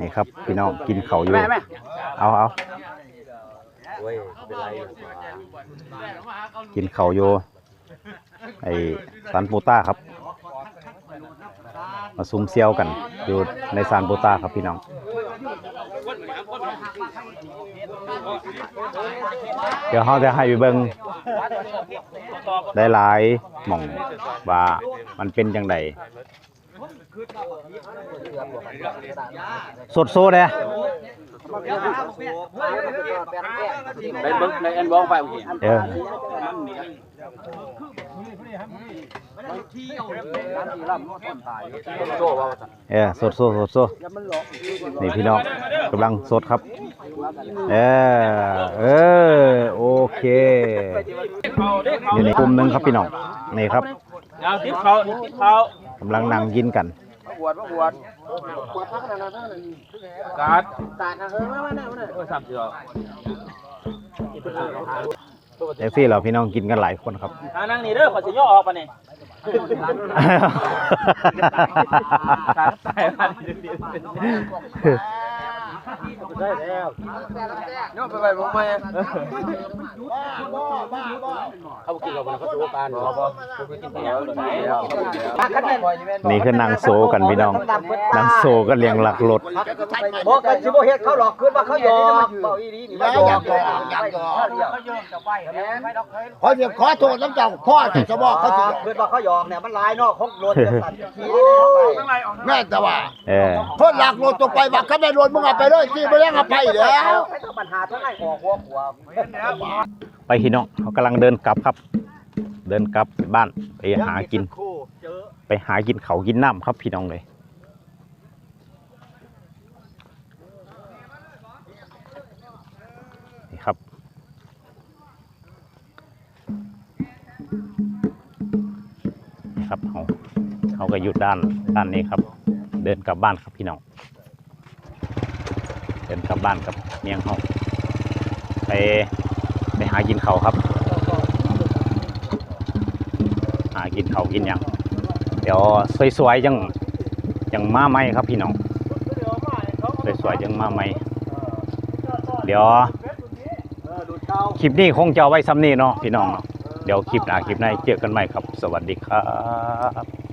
นี่ครับพี่น้องกินเขาวอยู่ เอาเอากินเขาวอยู่ไอสันปูต้าครับ มาซุ่มเซียวกันอยู่ในซานปูต้าครับพี่น้องเดี๋ยวเขาจะให้ไปเบิงได้หลายหม่องว่ามันเป็นจังได สดโซเด้ไปเบิ่งในแอนบอกไปโอเคเออเออสดโซสดโซนี่พี่น้องกำลังสดครับ เออเออโอเคนี่ในกลุ่มหนึงครับพี่น้องนี่ครับเอาทิปเขาทิปเขา กำลังนั่งกินกันบวชบวชการ์ดเออสามสิบเอฟซี่เราพี่น้องกินกันหลายคนครับอ่านั่งนี่เด้อขอสิย่อออกปะนี่ตายตายมาดิ ได้แล้วย่อไปไปผมมาเขากินเราเขาตัวการบ่บ่กินไปแล้วนี่คือนางโซกันพี่น้อง นางโซก็เลี้ยงหลักรถบอกกันสิบ่เฮ็ดเขาหลอกขึ้นว่าเขาหยอกเบาอีดีนี่ว่าหยอกหยอกหยอกขอเดี๋ยวขอโทษน้ำเจ้าพ่อจะบอกเขาสิขึ้นว่าเขาหยอกเนี่ยมันลายนอกของรถจังซั่นขี่ได้ไปแม่แต่ว่าเออคนหลักรถตกไปบักเขาไม่รถมึงเอาไปเลยที่ไม่ได้เอาไปแล้วไม่ต้องปัญหาทั้งไอ้ออกหัวไปพี่น้องเขากำลังเดินกลับครับ เดินกลับบ้านไปหากิน ไปหากินเขากินน้ำครับพี่น้องเลยนี่ครับนี่ครับเขาเขาก็อยู่ด้านด้านนี้ครับ เดินกลับบ้านครับพี่น้อง เดินกลับบ้านกับเมียงเขาไปไปหากินเขาครับ หากินเขากินหยังเดี๋ยวสวยๆยังยังมาไหมครับพี่น้องสวยๆยังมาไหมเดี๋ยวคลิปนี้คงจะไว้ซ้ำนี้เนาะพี่น้องเนาะเดี๋ยวคลิปหน้าคลิปหน้าเจอกันใหม่ครับ สวัสดีครับ